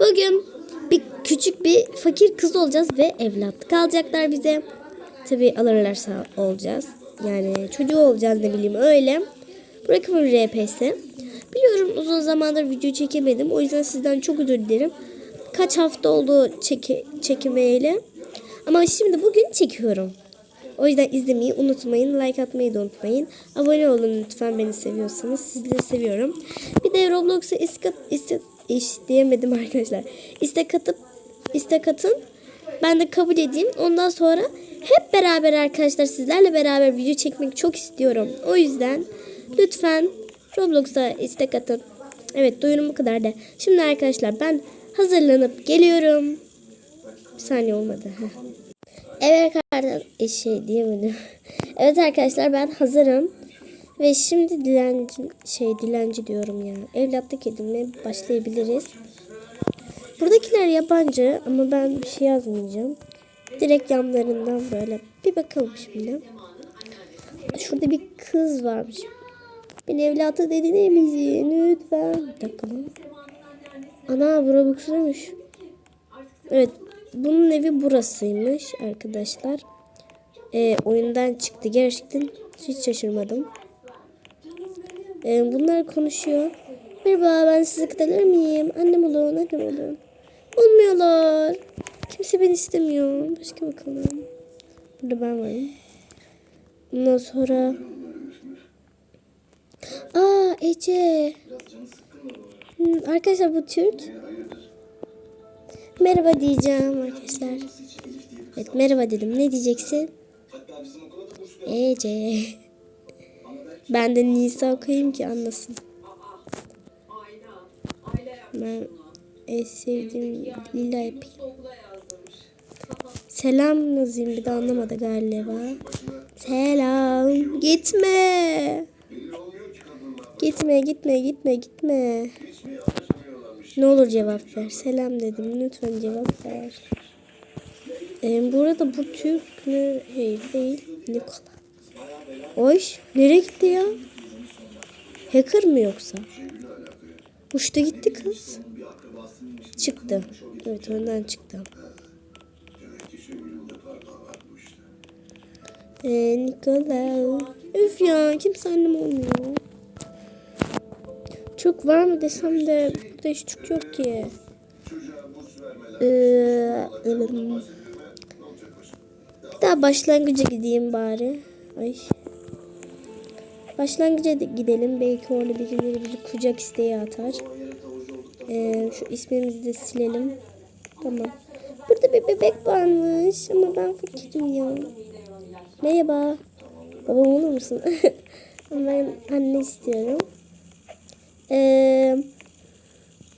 Bugün bir küçük bir fakir kız olacağız ve evlatlık alacaklar bize. Tabi alırlarsa olacağız. Yani çocuğu olacağız ne bileyim öyle. Bırakın RP'si. Biliyorum uzun zamandır video çekemedim. O yüzden sizden çok özür dilerim. Kaç hafta oldu çeke, çekemeyeli. Ama şimdi bugün çekiyorum. O yüzden izlemeyi unutmayın. Like atmayı da unutmayın. Abone olun lütfen beni seviyorsanız. Sizleri seviyorum. Bir de Roblox'a istek, istek, iş diyemedim arkadaşlar. İstek atıp istek atın. Ben de kabul edeyim. Ondan sonra hep beraber arkadaşlar sizlerle beraber video çekmek çok istiyorum. O yüzden lütfen Roblox'a istek atın. Evet duyurum bu kadar da. Şimdi arkadaşlar ben hazırlanıp geliyorum. Bir saniye olmadı. Evet arkadaşlar e, şey diyemedim. Evet arkadaşlar ben hazırım. Ve şimdi dilenci şey dilenci diyorum ya. Evlatlık edinmeye başlayabiliriz. Buradakiler yabancı ama ben bir şey yazmayacağım. Direkt yanlarından böyle bir bakalım şimdi. Şurada bir kız varmış. Beni evlatlık misin? Lütfen. Bir dakika. Ana bura buksuymuş. Evet bunun evi burasıymış arkadaşlar. Ee, oyundan çıktı. Gerçekten hiç şaşırmadım. Ee, bunlar konuşuyor. Merhaba ben sizi kıtılır miyim? Annem olun annem olun. Olmuyorlar. Kimse beni istemiyor. Başka bakalım. Burada ben varım. Ondan sonra... Aa Ece. Hmm, arkadaşlar bu Türk. Merhaba diyeceğim arkadaşlar. Evet merhaba dedim. Ne diyeceksin? Ece. Ben de Nisa okuyayım ki anlasın. Ben en sevdiğim lila yapayım. Selam yazayım bir de anlamadı galiba. Selam. Gitme. Gitme gitme gitme gitme. Ne olur cevap ver. Selam dedim. Lütfen cevap ver. Ee, burada bu Türk mü? Hayır değil. Nikola. Oy. Nereye gitti ya? Hacker mı yoksa? Uçta gitti kız. Çıktı. Evet önden çıktı. Ee, Nikola. Üf ya kimse annem olmuyor. Çok var mı desem de burada hiç Türk yok ki. Ee, daha başlangıca gideyim bari. Ay. Başlangıca gidelim. Belki orada birileri bizi kucak isteği atar. Ee, şu ismimizi de silelim. Tamam. Burada bir bebek varmış ama ben fakirim ya. Merhaba. Babam olur musun? ben anne istiyorum. Ee,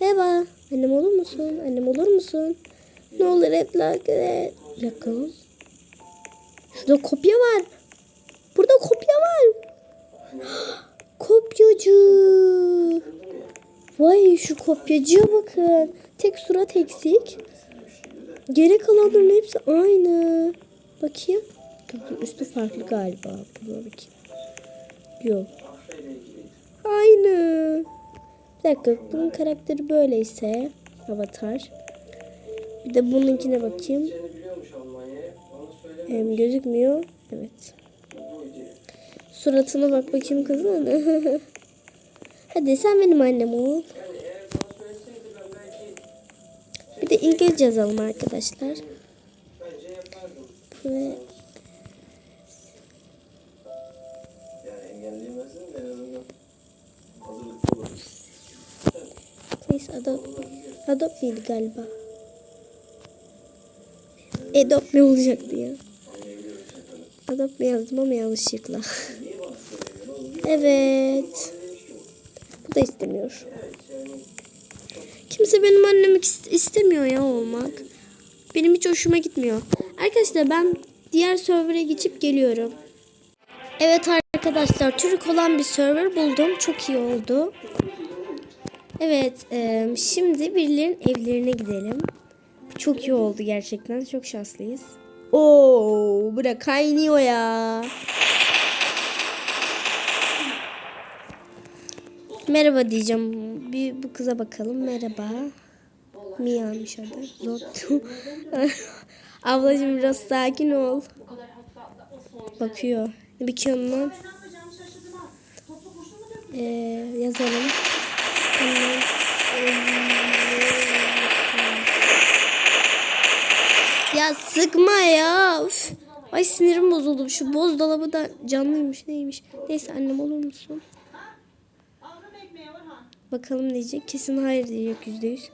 merhaba. Annem olur musun? Annem olur musun? Ne olur evlat. Bir dakika. Şurada kopya var. Burada kopya var. Kopyacı. Vay şu kopyacıya bakın. Tek surat eksik. Geri kalanların hepsi aynı. Bakayım. Üstü farklı galiba. Dur bakayım. Yok. Aynı. Bir dakika. Bunun karakteri böyleyse. Avatar. Bir de bununkine bakayım. Hem gözükmüyor. Evet. Suratına bak bakayım kızım. Hadi sen benim annem ol. Bir de İngilizce yazalım arkadaşlar. Ve Neyse Adopt. Adopt miydi galiba? Adopt ne olacaktı ya? Mi yazdım ama yanlışlıkla. evet. Bu da istemiyor. Kimse benim annemi is- istemiyor ya olmak. Benim hiç hoşuma gitmiyor. Arkadaşlar ben diğer server'a geçip geliyorum. Evet arkadaşlar Türk olan bir server buldum. Çok iyi oldu. Evet şimdi birilerinin evlerine gidelim. Çok iyi oldu gerçekten. Çok şanslıyız. Oo, bura kaynıyor ya. Merhaba diyeceğim. Bir bu kıza bakalım. Merhaba. Mia'mış adı. Zor. Ablacığım biraz sakin ol. Bakıyor. Bakıyorsun lan? Ee, yazalım. Ya sıkma ya. Üf. Ay sinirim bozuldu. Şu boz dolabı da canlıymış neymiş. Neyse annem olur musun? Bakalım ne diyecek. Kesin hayır diyecek yüzde yüz.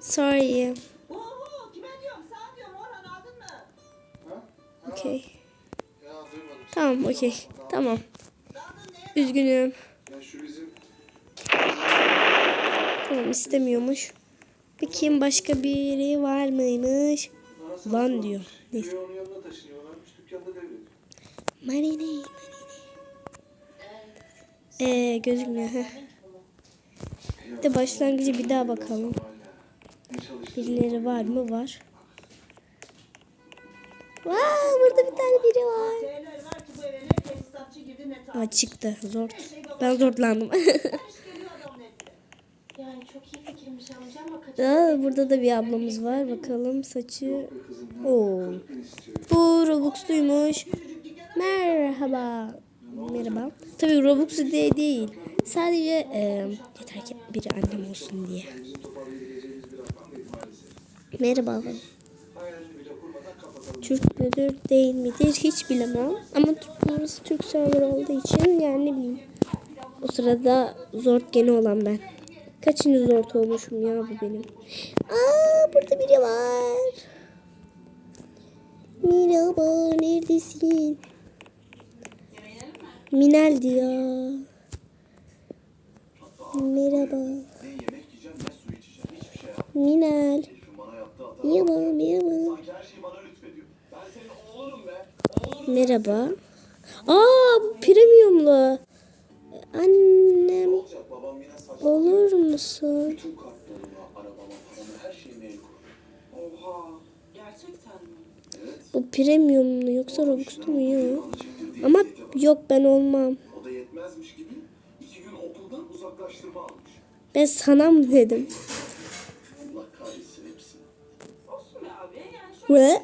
Sorry. Oo, kime diyorum? Sana diyorum Orhan aldın mı? Okey. Tamam okey. Tamam. Üzgünüm. Ya şu bizim Tamam istemiyormuş. Bakayım başka biri var mıymış? Lan diyor. Neyse. Marine, marine. Ee, gözükmüyor. heh. Bir de başlangıcı bir daha bakalım. Birileri var mı? Var. Vaa burada bir tane biri var. Aa çıktı. Zor. Ben zorlandım. Yani Aa, burada da bir ablamız var. Bakalım saçı. Oo. Bu Robux'luymuş. Merhaba. Merhaba. Tabii Robux'lu diye değil. Sadece e, yeter ki biri annem olsun diye. Merhaba. Türk müdür değil midir hiç bilemem. Ama burası Türk server olduğu için yani ne bileyim. O sırada zor gene olan ben. Kaçıncı zor olmuşum ya bu benim. Aa burada biri var. Merhaba neredesin? Minel diyor. Merhaba. Ne yemek yiyeceğim ne su içeceğim. Hiçbir şey yap. Minel. Merhaba merhaba. Merhaba. Aa bu premiumlu. Annem olur musun? Bu premiumlu yoksa Robux'lu mu yok? Ama yok ben olmam. Ben sana mı dedim? Ve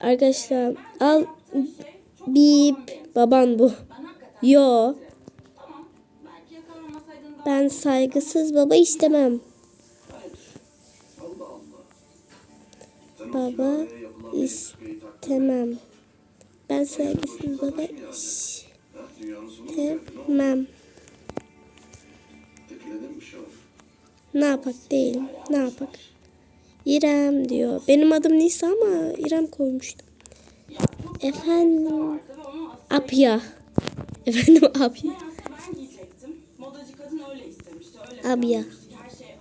arkadaşlar al bip baban bu. Yo ben saygısız baba istemem. Baba istemem. Ben saygısız baba istemem. Ne yapak değil. Ne yapak? İrem diyor. Benim adım Nisa ama İrem koymuştum. Efendim. Apya. Efendim Apya. Abya. şey.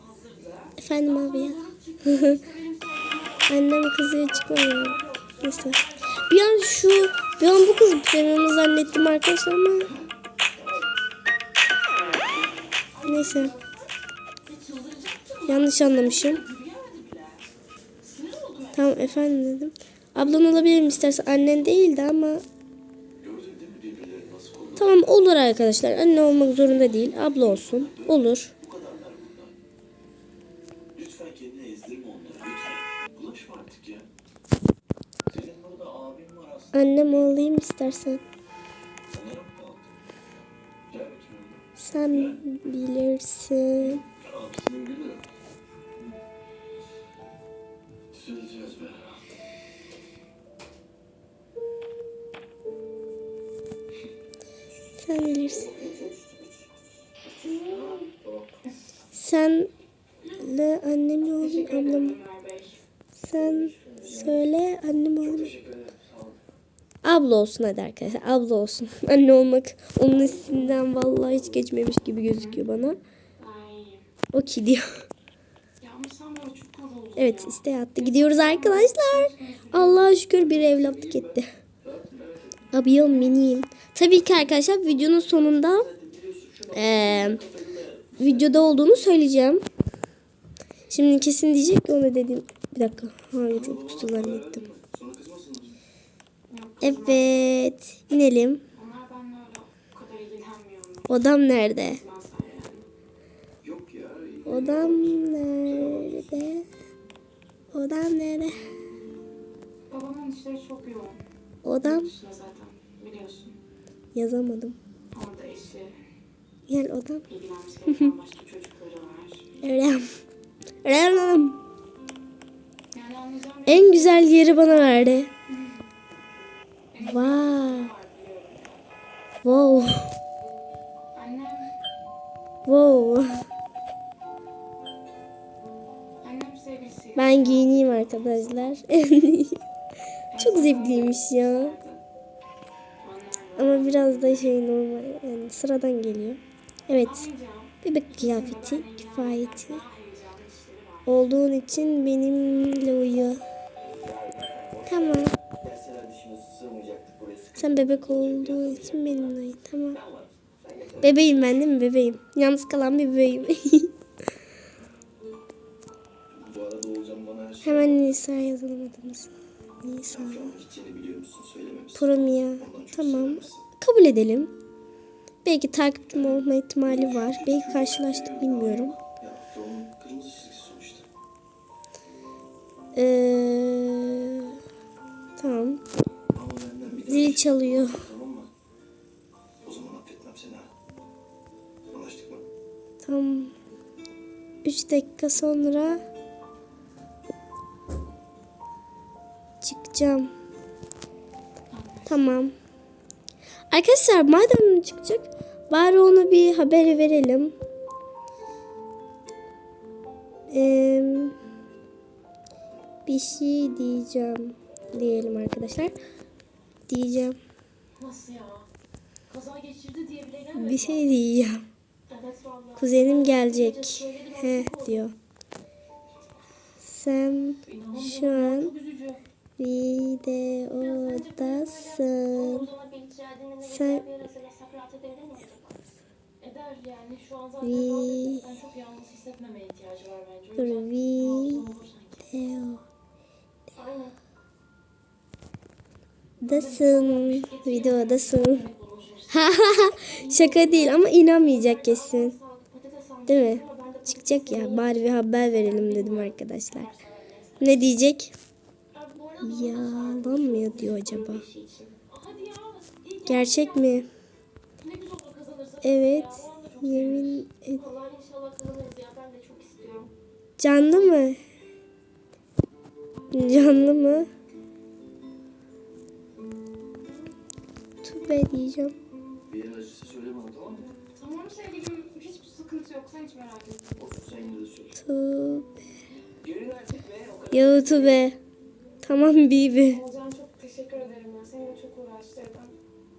Efendim Abya. Annem kızıyor çıkmıyor. Neyse. Bir an şu bir an bu kız premium'u zannettim arkadaşlar ama neyse. Yanlış anlamışım. Tamam efendim dedim. Ablan olabilir mi istersen annen değildi ama tamam olur arkadaşlar. Anne olmak zorunda değil. Abla olsun. Olur. Bu kadarlar bundan. Lütfen kendini Sen bilirsin. Sen de annemi oğlum ablamı. Sen söyle annemi oğlum. Abla olsun hadi arkadaşlar. Abla olsun. Anne olmak onun üstünden vallahi hiç geçmemiş gibi gözüküyor bana. O ki diyor. Evet isteğe attı. Gidiyoruz arkadaşlar. Allah'a şükür bir evlatlık etti. Abiyom miniyim. Tabii ki arkadaşlar videonun sonunda eee, videoda olduğunu söyleyeceğim. Şimdi kesin diyecek ki onu dedim. Bir dakika. Hayır çok kısa zannettim. Evet. inelim. Odam nerede? Odam nerede? Odam nere? Babamın işleri çok yoğun. Odam biliyorsun. Yazamadım. Orada eşi, Gel odam. ilgilenmesi gereken başka çocukları var. Öğren. Öğren. Yani anlayacağım En güzel yeri bana verdi. Wow. Annem, Wow. annem sevgilisi. Ben giyineyim arkadaşlar. Çok zevkliymiş ya. Ama biraz da şey normal yani sıradan geliyor. Evet. Bebek kıyafeti kifayeti. Olduğun için benimle uyu. Tamam. Sen bebek olduğu için benimle uyu. Tamam. Bebeğim ben değil mi bebeğim? Yalnız kalan bir bebeğim. Hemen Nisa yazalım adımızı. Promia. Ondan çok Tamam. Kabul edelim. Belki takipçim olma ihtimali var. Belki karşılaştık bilmiyorum. Ee, tamam. Zil çalıyor. tamam mı? O zaman affetmem seni ha. Anlaştık mı? Tam 3 dakika sonra çıkacağım. Tamam. Arkadaşlar madem çıkacak bari ona bir haber verelim. Ee, bir şey diyeceğim diyelim arkadaşlar. Diyeceğim. Nasıl ya? Kaza geçirdi diye bile gelmedi. Bir şey diyeceğim. Evet. Kuzenim gelecek. He diyor. Sen şu an. Videodasın. Sen- Vi- Dur video. Dasın. Videodasın. Şaka değil ama inanmayacak kesin. Değil mi? Çıkacak ya. Bari bir haber verelim dedim arkadaşlar. Ne diyecek? Yalan mı diyor acaba? Gerçek mi? Evet. Yemin et. Vallahi inşallah kazanırız ya. Ben de çok istiyorum. Canlı mı? Canlı mı? Tübe diyeceğim. Bir yer acısı söyle bana tamam mı? Tamam sevgilim. Hiçbir sıkıntı yok. Sen hiç merak etme. Olsun sen yine de söyle. Tübe. Gelin artık be. O kadar. Ya tübe. Tamam Bibi. Olcan çok teşekkür ederim ya. Seninle çok uğraştırdım.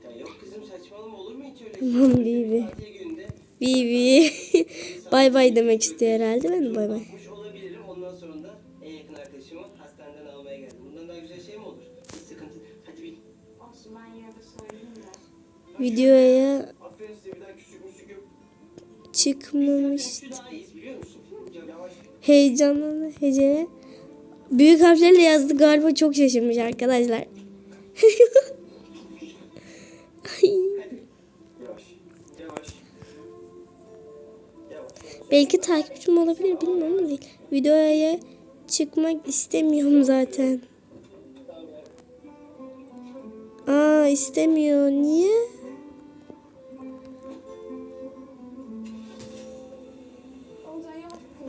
Ya yok kızım saçmalama olur mu hiç öyle Tamam şey? Bibi. Tatil gününde Bibi. bay bay demek istiyor herhalde. Ben de bay bay. bakmış olabilirim. Ondan sonra da en yakın arkadaşımı hastaneden almaya geldim. Bundan daha güzel şey mi olur? Hiç sıkıntı. Hadi bin. Olsun ben yine de söyleyeyim de. Videoya Aferin size bir daha küçük müsük yok. çıkmamış. Şu daha iyiyiz biliyor musun? Ya Yavaş. Heyecanlı hecele. Büyük harflerle yazdı galiba çok şaşırmış arkadaşlar. Belki takipçim olabilir bilmiyorum ama değil. Videoya çıkmak istemiyorum zaten. Aa istemiyor. Niye?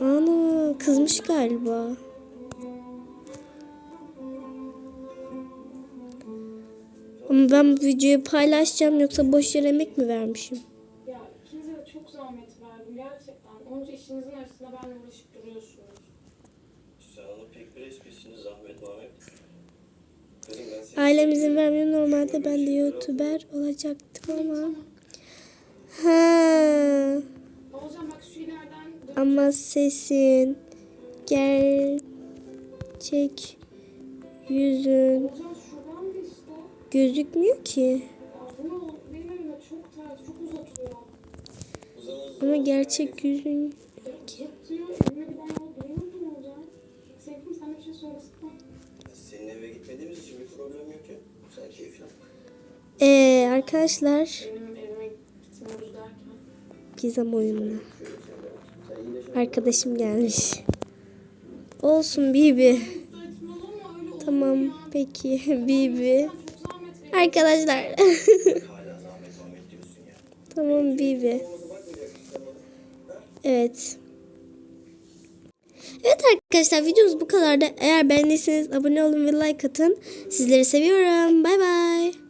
Ana kızmış galiba. Ben bu videoyu paylaşacağım yoksa boş yere emek mi vermişim? Ya ikinize de çok zahmet verdim gerçekten. Onca işinizin arasında benimle uğraşıp duruyorsunuz. Sen onu pek bir esprisini zahmet Muhammed. Ailem izin vermiyor. Normalde ben de YouTuber olacaktım ama. Ha. Ama sesin gerçek yüzün çok uzatıyor. Ama gerçek yüzün söylesene. Senin eve gitmediğimiz için bir problem yok ya. Sen bak. Ee, arkadaşlar. Gizem oyununa. Arkadaşım gelmiş. Olsun Bibi. Tamam peki Bibi. Arkadaşlar. Tamam Bibi. Evet. Evet arkadaşlar videomuz bu kadardı. Eğer beğendiyseniz abone olun ve like atın. Sizleri seviyorum. Bay bay.